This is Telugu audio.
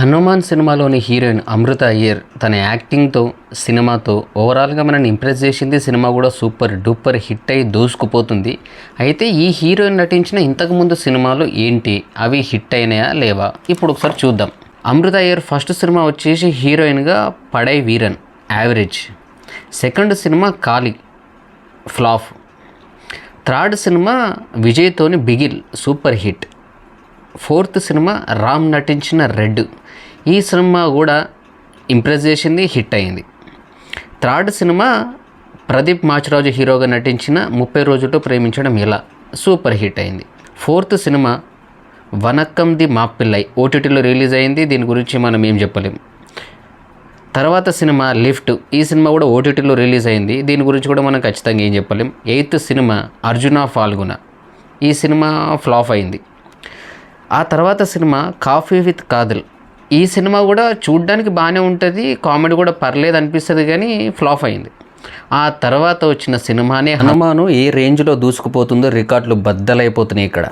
హనుమాన్ సినిమాలోని హీరోయిన్ అమృత అయ్యర్ తన యాక్టింగ్తో సినిమాతో ఓవరాల్గా మనల్ని ఇంప్రెస్ చేసింది సినిమా కూడా సూపర్ డూపర్ హిట్ అయి దూసుకుపోతుంది. అయితే ఈ హీరోయిన్ నటించిన ఇంతకుముందు సినిమాలు ఏంటి? అవి హిట్ అయినాయా లేవా? ఇప్పుడు ఒకసారి చూద్దాం. అమృత అయ్యర్ ఫస్ట్ సినిమా వచ్చేసి హీరోయిన్గా Padai Veeran average. Second cinema Kaali flop. Third cinema విజయ్తోని Bigil super hit. Fourth cinema Ram నటించిన రెడ్. ఈ సినిమా కూడా ఇంప్రెస్ చేసింది హిట్ అయింది. థర్డ్ సినిమా ప్రదీప్ మాచిరాజు హీరోగా నటించిన ముప్పై రోజుల్లో ప్రేమించడం ఎలా? సూపర్ హిట్ అయింది. Fourth cinema Vanakkam the Mappillai ఓటీటీలో రిలీజ్ అయింది దీని గురించి మనం ఏం చెప్పలేం. తర్వాత సినిమా లిఫ్ట్. ఈ సినిమా కూడా ఓటీటీలో రిలీజ్ అయింది దీని గురించి కూడా మనం ఖచ్చితంగా ఏం చెప్పలేం. Eighth cinema Arjuna Phalguna. ఈ సినిమా ఫ్లాప్ అయింది. ఆ తర్వాత సినిమా కాఫీ విత్ కాదల్. ఈ సినిమా కూడా చూడ్డానికి బాగానే ఉంటుంది కామెడీ కూడా పర్లేదు అనిపిస్తుంది కానీ ఫ్లాప్ అయింది. ఆ తర్వాత వచ్చిన సినిమానే హనుమాను ఏ రేంజ్లో దూసుకుపోతుందో రికార్డులు బద్దలైపోతున్నాయి ఇక్కడ.